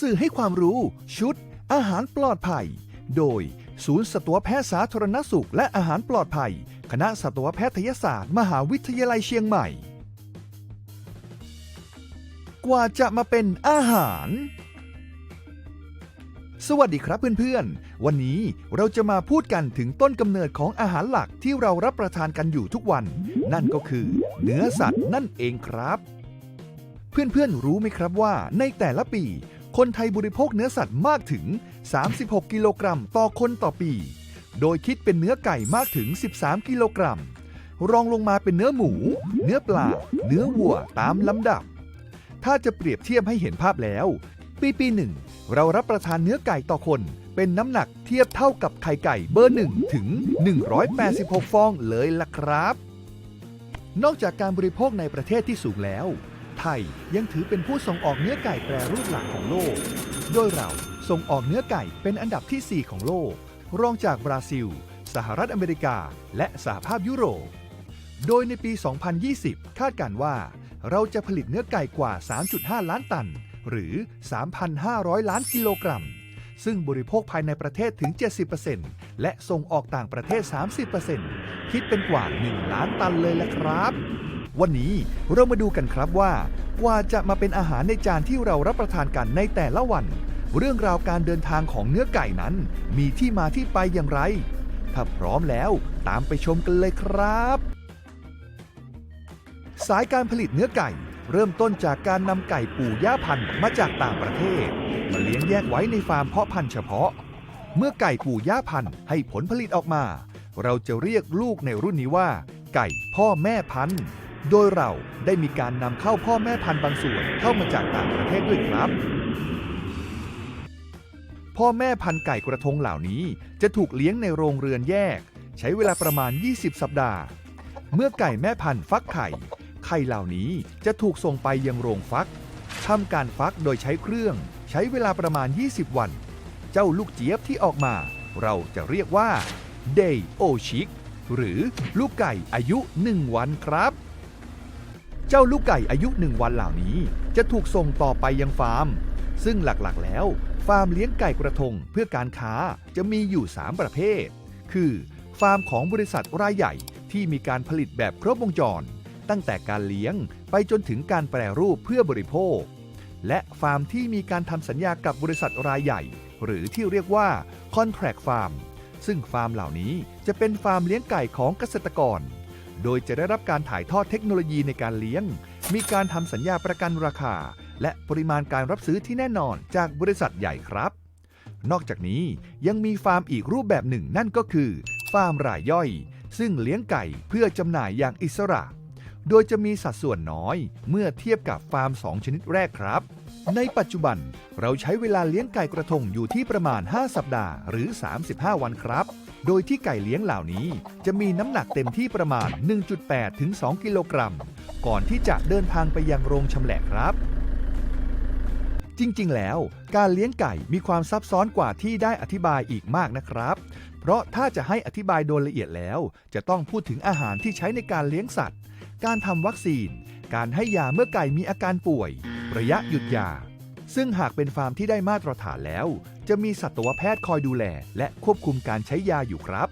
สื่อให้ความรู้ ชุด อาหารปลอดภัย โดย ศูนย์สัตวแพทย์สาธารณสุข และอาหารปลอดภัย คณะสัตวแพทยศาสตร์ มหาวิทยาลัยเชียงใหม่ กว่าจะมาเป็นอาหาร สวัสดีครับเพื่อนๆ วันนี้เราจะมาพูดกันถึงต้นกำเนิดของอาหารหลักที่เรารับประทานกันอยู่ทุกวัน นั่นก็คือ เนื้อสัตว์นั่นเองครับเพื่อนๆ รู้ไหมครับว่าในแต่ละปี คนไทยบริโภคเนื้อสัตว์มากถึง 36 กิโลกรัมต่อคนต่อปี โดยคิดเป็นเนื้อไก่มากถึง 13 กิโลกรัม รองลงมาเป็นเนื้อหมู เนื้อปลา เนื้อวัวตามลำดับ ถ้าจะเปรียบเทียบให้เห็นภาพแล้ว ปีปีหนึ่งเรารับประทานเนื้อไก่ต่อคน เป็นน้ำหนักเทียบเท่ากับไข่ไก่เบอร์หนึ่งถึง 186 ฟองเลยล่ะครับ นอกจากการบริโภคในประเทศที่สูงแล้ว ไทยยังถือเป็นผู้ส่งออกเนื้อไก่แปรรูปหลักของโลก โดยเราส่งออกเนื้อไก่เป็นอันดับที่ 4 ของโลก รองจากบราซิล สหรัฐอเมริกา และสหภาพยุโรป โดยในปี 2020 คาดการว่า เราจะผลิตเนื้อไก่กว่า 3.5 ล้านตัน หรือ 3,500 ล้านกิโลกรัม ซึ่งบริโภคภายในประเทศถึง 70%และส่งออกต่างประเทศ 30%คิดเป็นกว่า 1 ล้านตันเลยละครับ วันนี้เรามาดูกันครับว่ากว่าจะมาเป็นอาหารในจานที่เรารับประทานกันในแต่ละวัน เรื่องราวการเดินทางของเนื้อไก่นั้น มีที่มาที่ไปอย่างไร ถ้าพร้อมแล้วตามไปชมกันเลยครับ สายการผลิตเนื้อไก่ เริ่มต้นจากการนำไก่ปู่ย่าพันธุ์มาจากต่างประเทศ มาเลี้ยงแยกไว้ในฟาร์มเพาะพันธุ์เฉพาะ เมื่อไก่ปู่ย่าพันธุ์ให้ผลผลิตออกมา เราจะเรียกลูกในรุ่นนี้ว่า ไก่พ่อแม่พันธุ์ โดยเราได้มีการนำเข้าพ่อแม่พันธุ์บางส่วนเข้ามาจากต่างประเทศด้วยครับ พ่อแม่พันธุ์ไก่กระทงเหล่านี้ จะถูกเลี้ยงในโรงเรือนแยก ใช้เวลาประมาณ 20 สัปดาห์ เมื่อไก่แม่พันธุ์ฟักไข่ ไข่เหล่านี้จะถูกส่งไปยังโรงฟักทำการฟักโดยใช้เครื่อง ใช้เวลาประมาณ 20 วัน เจ้าลูกเจี๊ยบที่ออกมา เราจะเรียกว่า Day o c h i c หรือลูกไก่อายุ 1 วันครับ เจ้าลูกไก่อายุ1วันเหล่านี้ จะถูกส่งต่อไปยังฟาร์ม ซึ่งหลักๆ แล้ว ฟาร์มเลี้ยงไก่กระทงเพื่อการค้าจะมีอยู่ 3 ประเภท คือ ฟาร์มของบริษัทรายใหญ่ที่มีการผลิตแบบครบวงจร ตั้งแต่การเลี้ยงไปจนถึงการแปรรูปเพื่อบริโภค และฟาร์มที่มีการทำสัญญากับบริษัทรายใหญ่ หรือที่เรียกว่า Contract Farm ซึ่งฟาร์มเหล่านี้จะเป็นฟาร์มเลี้ยงไก่ของเกษตรกร โดยจะได้รับการถ่ายทอดเทคโนโลยีในการเลี้ยง มีการทำสัญญาประกันราคา และปริมาณการรับซื้อที่แน่นอนจากบริษัทใหญ่ครับ นอกจากนี้ยังมีฟาร์มอีกรูปแบบหนึ่งนั่นก็คือ ฟาร์มรายย่อย ซึ่งเลี้ยงไก่เพื่อจำหน่ายอย่างอิสระ โดยจะมีสัดส่วนน้อย เมื่อเทียบกับฟาร์ม 2 ชนิดแรกครับ ในปัจจุบันเราใช้เวลาเลี้ยงไก่กระทงอยู่ที่ประมาณ 5 สัปดาห์หรือ 35 วันครับ โดยที่ไก่เลี้ยงเหล่านี้จะมีน้ำหนักเต็มที่ประมาณ 1.8 ถึง 2 กิโลกรัม ก่อนที่จะเดินทางไปยังโรงชำแหละครับ จริงๆ แล้วการเลี้ยงไก่มีความซับซ้อนกว่าที่ได้อธิบายอีกมากนะครับ เพราะถ้าจะให้อธิบายโดยละเอียดแล้ว จะต้องพูดถึงอาหารที่ใช้ในการเลี้ยงสัตว์ การทำวัคซีน การให้ยาเมื่อไก่มีอาการป่วย ระยะหยุดยา ซึ่งหากเป็นฟาร์มที่ได้มาตรฐานแล้ว จะมีสัตวแพทย์คอยดูแล และควบคุมการใช้ยาอยู่ครับ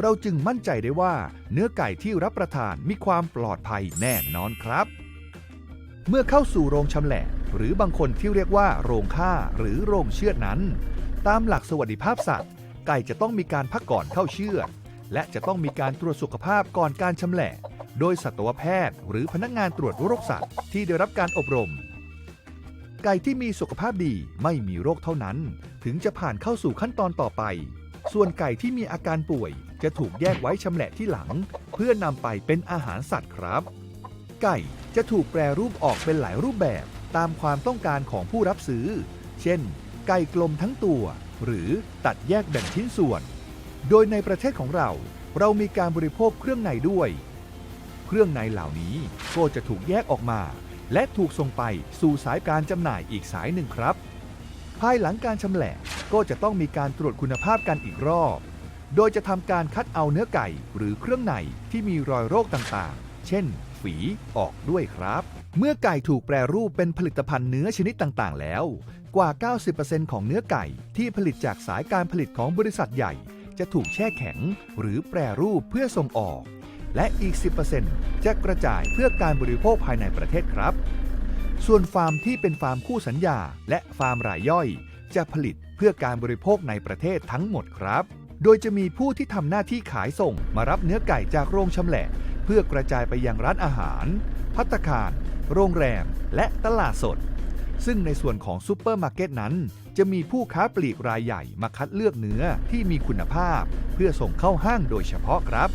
เราจึงมั่นใจได้ว่า เนื้อไก่ที่รับประทานมีความปลอดภัยแน่นอนครับ เมื่อเข้าสู่โรงชำแหละ หรือบางคนที่เรียกว่า โรงฆ่าหรือโรงเชือดนั้น ตามหลักสวัสดิภาพสัตว์ ไก่จะต้องมีการพักก่อนเข้าเชือดและจะต้องมีการตรวจสุขภาพก่อนการชำแหละ โดยสัตวแพทย์ หรือพนักงานตรวจโรคสัตว์ที่ได้รับการอบรม ไก่ที่มีสุขภาพดีไม่มีโรคเท่านั้น ถึงจะผ่านเข้าสู่ขั้นตอนต่อไป ส่วนไก่ที่มีอาการป่วย จะถูกแยกไว้ชำแหละที่หลัง เพื่อนำไปเป็นอาหารสัตว์ครับ ไก่จะถูกแปรรูปออกเป็นหลายรูปแบบตามความต้องการของผู้รับซื้อ เช่น ไก่กลมทั้งตัว หรือตัดแยกแบ่งชิ้นส่วน โดยในประเทศของเรา เรามีการบริโภคเครื่องในด้วย เครื่องในเหล่านี้ก็จะถูกแยกออกมา และถูกส่งไปสู่สายการจำหน่ายอีกสายหนึ่งครับ ภายหลังการชำแหละก็จะต้องมีการตรวจคุณภาพกันอีกรอบ โดยจะทำการคัดเอาเนื้อไก่หรือเครื่องในที่มีรอยโรคต่างๆ เช่น ฝีออกด้วยครับ เมื่อไก่ถูกแปรรูปเป็นผลิตภัณฑ์เนื้อชนิดต่างๆ แล้ว กว่า 90%ของเนื้อไก่ที่ผลิตจากสายการผลิตของบริษัทใหญ่ จะถูกแช่แข็ง หรือแปรรูปเพื่อส่งออก และอีก 10%จะกระจายเพื่อการบริโภคภายในประเทศครับ ส่วนฟาร์มที่เป็นฟาร์มคู่สัญญา และฟาร์มรายย่อย จะผลิตเพื่อการบริโภคในประเทศทั้งหมดครับ โดยจะมีผู้ที่ทำหน้าที่ขายส่งมารับเนื้อไก่จากโรงชำแหละ เพื่อกระจายไปยังร้านอาหาร พัตคาร โรงแรม และตลาดสด ซึ่งในส่วนของซูเปอร์มาร์เก็ตนั้น จะมีผู้ค้าปลีกรายใหญ่มาคัดเลือกเนื้อที่มีคุณภาพ เพื่อส่งเข้าห้างโดยเฉพาะครับ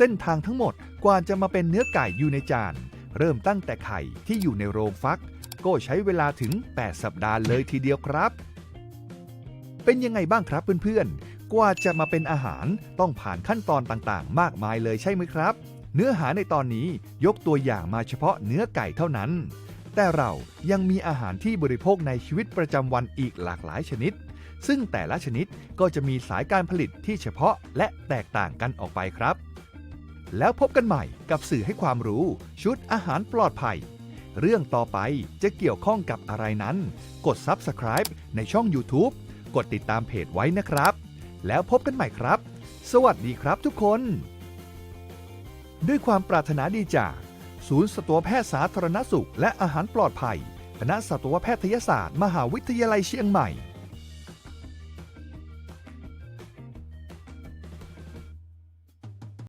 เส้นทางทั้งหมดกว่าจะมาเป็นเนื้อไก่อยู่ในจาน เริ่มตั้งแต่ไข่ที่อยู่ในโรงฟัก ก็ใช้เวลาถึง 8 สัปดาห์เลยทีเดียวครับ เป็นยังไงบ้างครับเพื่อนๆ กว่าจะมาเป็นอาหารต้องผ่านขั้นตอนต่างๆ มากมายเลยใช่ไหมครับ เนื้อหาในตอนนี้ยกตัวอย่างมาเฉพาะเนื้อไก่เท่านั้น แต่เรายังมีอาหารที่บริโภคในชีวิตประจำวันอีกหลากหลายชนิดซึ่งแต่ละชนิดก็จะมีสายการผลิตที่เฉพาะและแตกต่างกันออกไปครับ แล้วพบกันใหม่กับสื่อให้ความรู้ชุดอาหารปลอดภัย เรื่องต่อไปจะเกี่ยวข้องกับอะไรนั้น กด Subscribe ในช่อง YouTube กดติดตามเพจไว้นะครับ แล้วพบกันใหม่ครับ สวัสดีครับทุกคน ด้วยความปรารถนาดีจาก ศูนย์สัตวแพทย์สาธารณสุข และอาหารปลอดภัย คณะสัตวแพทยศาสตร์ มหาวิทยาลัยเชียงใหม่